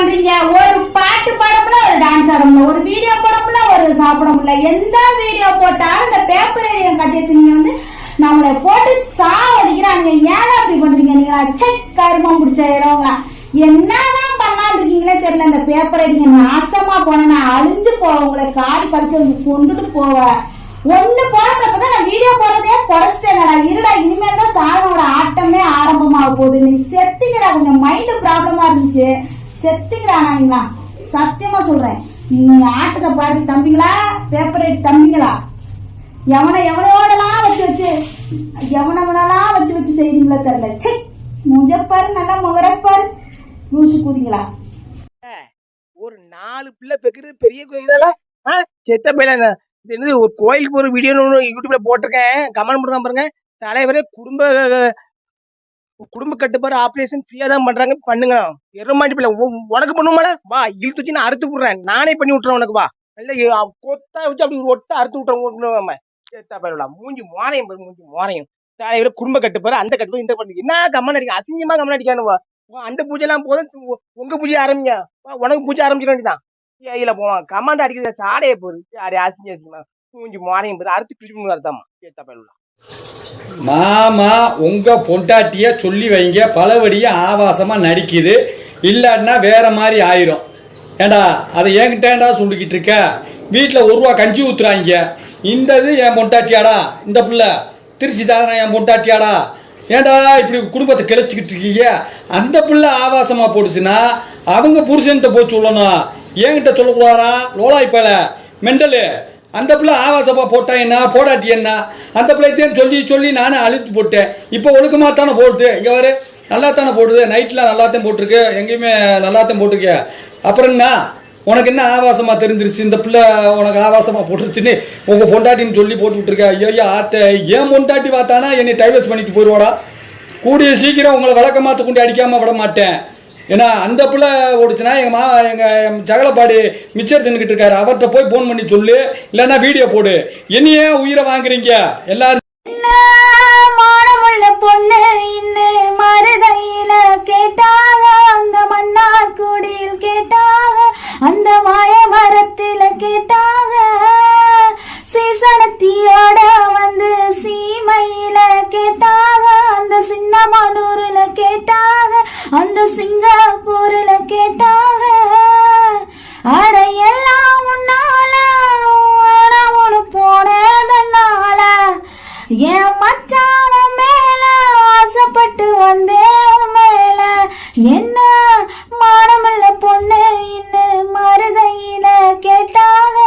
பண்றீங்க ஒரு பாட்டு படம்ல ஒரு டான்ஸ் ஆட முடியல ஒரு வீடியோ படம்ல ஒரு சாப்பிட முடியல எந்த வீடியோ போட்டாலும் இந்த பேப்பர் ஏரியம் கட்டியத்து நீங்க வந்து நம்மளை போட்டு சாவடிக்கிறாங்க. ஏன் அப்படி பண்றீங்க? நீங்க அச்சை கருமம் பிடிச்ச இடவங்க என்னதான் பண்ணான்னு இருக்கீங்களே தெரியல. இந்த பேப்பரை நீங்க நாசமா போன நான் அழிஞ்சு போவேன் உங்களை காடு கடிச்சு வந்து கொண்டுட்டு போவேன் ஒண்ணு போனப்பதான் நான் வீடியோ போறதே குறைச்சிட்டேன்டா இருடா இனிமேல் தான் சாதனோட ஆட்டமே ஆரம்பமாக போகுது. நீ செத்துக்கடா கொஞ்சம் மைண்டு ப்ராப்ளமா இருந்துச்சு. செத்துங்கடா சத்தியமா சொல்றேன். நீங்க ஆட்டத்தை பாரு தம்பிங்களா? பேப்பர் எடு தம்பிங்களா? எவனை எவனோடலாம் வச்சு வச்சு எவனவனெல்லாம் வச்சு வச்சு செய்யுங்களா தெரியல. சே முஜப்பாரு நல்லா முகரப்பாரு லூசு கூதிங்களா? ஒரு நாலு பிள்ளை பெக்கிறது பெரிய இதெல்லாம் செத்த பையில என்னது ஒரு கோயிலுக்கு ஒரு வீடியோ யூடியூப்ல போட்டிருக்கேன். கமெண்ட் பண்ணுறான் பாருங்க. தலைவரே குடும்ப குடும்ப கட்டுப்பாடு ஆபரேஷன் ஃப்ரீயா தான் பண்றாங்க. பண்ணுங்க. எருமாட்டி பிள்ளை உ- உனக்கு பண்ணுமால? வா இழுத்து நான் அறுத்து விடுறேன். நானே பண்ணி விட்டுறேன் உனக்கு வா. நல்ல கொத்தா வச்சு அப்படி ஒரு ஒட்ட அறுத்து விட்டுறேன் மூஞ்சி மோனையும் மூஞ்சி மோனையும். தலைவர் குடும்ப கட்டுப்பாடு அந்த கட்டுப்பாடு இந்த கட்டு என்ன கம்மன் அடிக்க அசிங்கமா கம்மன் அடிக்கானுவா வா, அந்த பூஜை எல்லாம் போதும். உங்க பூஜை ஆரம்பிங்க. வா, உனக்கு பூஜை ஆரம்பிச்சிட வேண்டியதான் ஏயில போவான் கமாண்ட் அடிக்கிறது சாடையை போகுது யாரு அசிங்க அசிங்கமா. மூஞ்சி மாறையும் போது அறுத்து கிழிச்சு அர்த்தமா கேட்டா பயிலுள்ள மாமா உங்க பொண்டாட்டிய சொல்லி வைங்க. பலவடிய ஆபாசமா நடிக்குது. இல்லாட்டினா வேற மாதிரி ஆயிரும். ஏண்டா அதை என்கிட்டேண்டா சொல்லிக்கிட்டு இருக்க? வீட்டில் ஒரு ரூபா கஞ்சி ஊத்துறாங்க. இந்த இது என் பொண்டாட்டியாடா. இந்த பிள்ளை திருச்சி தானே என் பொண்டாட்டியாடா. ஏண்டா இப்படி குடும்பத்தை கிளச்சிக்கிட்டு இருக்கீங்க? அந்த பிள்ளை ஆபாசமா போட்டுச்சுன்னா அவங்க புருஷன்கிட்ட போய் சொல்லணும். என்கிட்ட சொல்லக்கூடாதா? லோலாய்ப்பல மெண்டலு. அந்த பிள்ளை ஆவாசமாக போட்டா என்ன? போடாட்டி என்ன? அந்த பிள்ளைத்தையும் சொல்லி சொல்லி நானே அழுத்து போட்டேன். இப்போ ஒழுக்கமாக தானே போடுது? இங்கே வர நல்லா தானே போடுது. நைட்டில் நல்லாத்தையும் போட்டிருக்கு. எங்கேயுமே நல்லாத்தையும் போட்டிருக்க அப்புறம் என்ன? உனக்கு என்ன ஆவாசமாக தெரிஞ்சிருச்சு? இந்த பிள்ளை உனக்கு ஆவாசமாக போட்டுருச்சுன்னு உங்கள் பொண்டாட்டின்னு சொல்லி போட்டு விட்டுருக்க ஐயோ ஆத்த ஏன் பொண்டாட்டி பார்த்தானா என்னை டைவர்ஸ் பண்ணிட்டு போயிடுவாடா கூடிய சீக்கிரம் உங்களை விளக்கமாத்து கொண்டு அடிக்காமல் விட மாட்டேன். ஏன்னா அந்த பிள்ளை ஓடுச்சுன்னா எங்கள் மா எங்கள் ஜகலப்பாடி மிச்சர் தின்னுக்கிட்டு இருக்காரு. அவர்கிட்ட போய் ஃபோன் பண்ணி சொல்லு. இல்லைன்னா வீடியோ போடு. என்னையே உயிரை வாங்குறீங்க. எல்லாரும் என்ன மானமுள்ள பொண்ணு இன்னு மருதையில கேட்டாக அந்த மன்னார் குடியில் கேட்டாக அந்த மாய மரத்தில கேட்டாக சீசனத்தியோட வந்து சீமையில கேட்டாக அந்த சின்ன சின்னமனூர்ல கேட்டாக வந்து சிங்கப்பூர்ல கேட்டாங்க அட எல்லாம் உன்னால உணவு போனதனால என் மச்சான் மேல ஆசைப்பட்டு வந்தே மேல. என்ன மானமல்ல பொண்ணு இன்னு மருதையில கேட்டாங்க